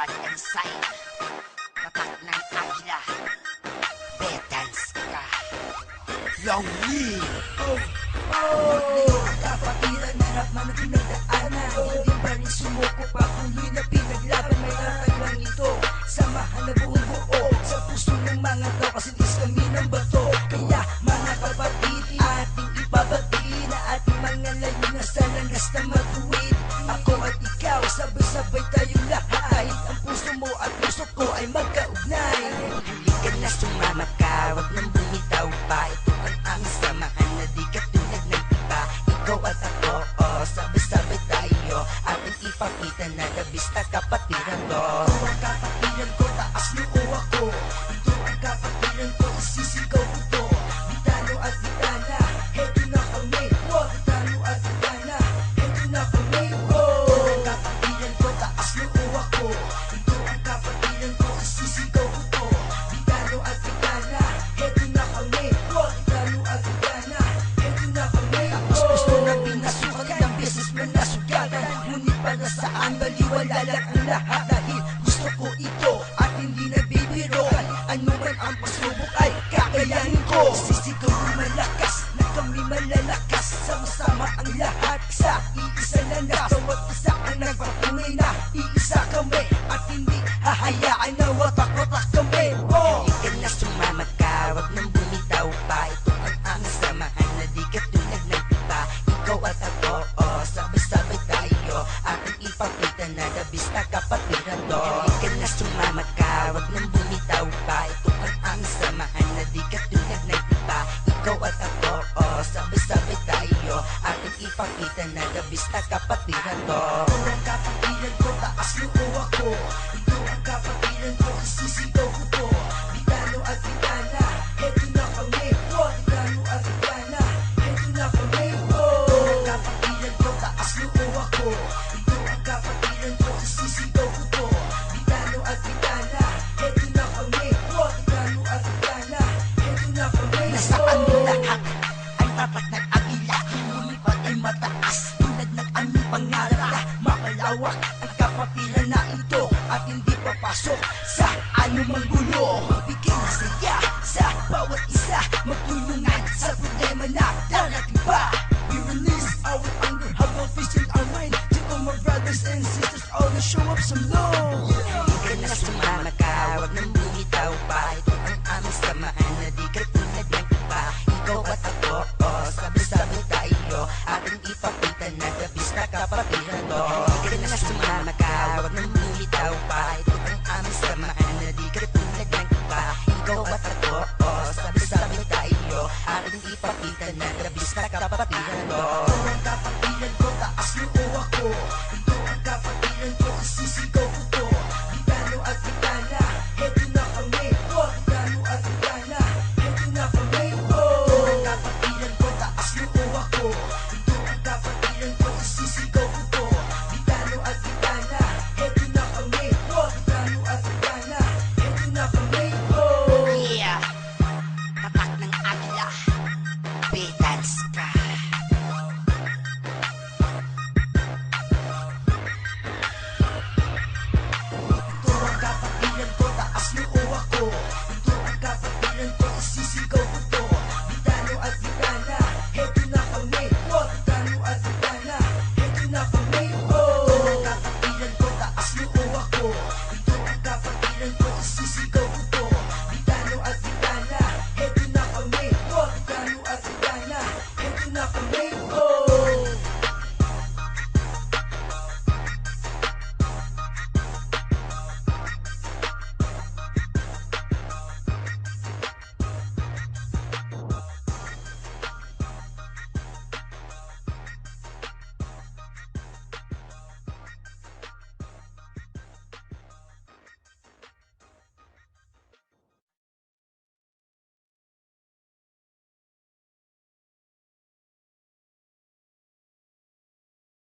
radical side Tatak ng agila Betans ka Long live! Kapatiran, hirap man ang pinagdaanan Hindi pa rin sumuko pa Tuloy na pinaglaban May nataglang ito Samahan na buong buo Sa puso ng mga tao Kasi dis kami ng bato Kaya mga kapatid Ating ibabati Na ating mga layunan Sa landas na matuwid Ipakita na labis kapatiran ko ang kapatiran sa iisa landas Bawat isa ang nagpatunay na. Iisa kami. At hindi hahayaan na watak-watak kami. Oh! Halika na sumama ka. Huwag nang bumitaw pa. Ito ang aming samahan Na di katulad ng iba. Ikaw at ako oh, Sabay-sabay tayo. Ating ipakita na labis na kapatiran to. Halika na sumama ka. Huwag nang bumitaw pa. Ito ang aming samahan Na di katulad Ipakita na labis na kapatiran to Ito ang kapatiran ko, taas noo ako. Ito ang kapatiran ko, isisigaw ko to Bitano at bitana, heto na kami. Wow, bitano at bitana, heto na kami. Wow Ito ang kapatiran ko, taas noo ako. Ito ang kapatiran ko, isisigaw ko to Bitano at bitana, heto na kami. Wow, bitano at bitana, heto na kami kapatiran na ito At hindi papasok sa anumang gulo. Ng saya sa bawat isa. Magtulungan sa problema Ipakita na Labis na kapatiran to. Halika na sumama ka Huwag nang bumitaw pa. Ito ang aming samahan Na di katulad ng iba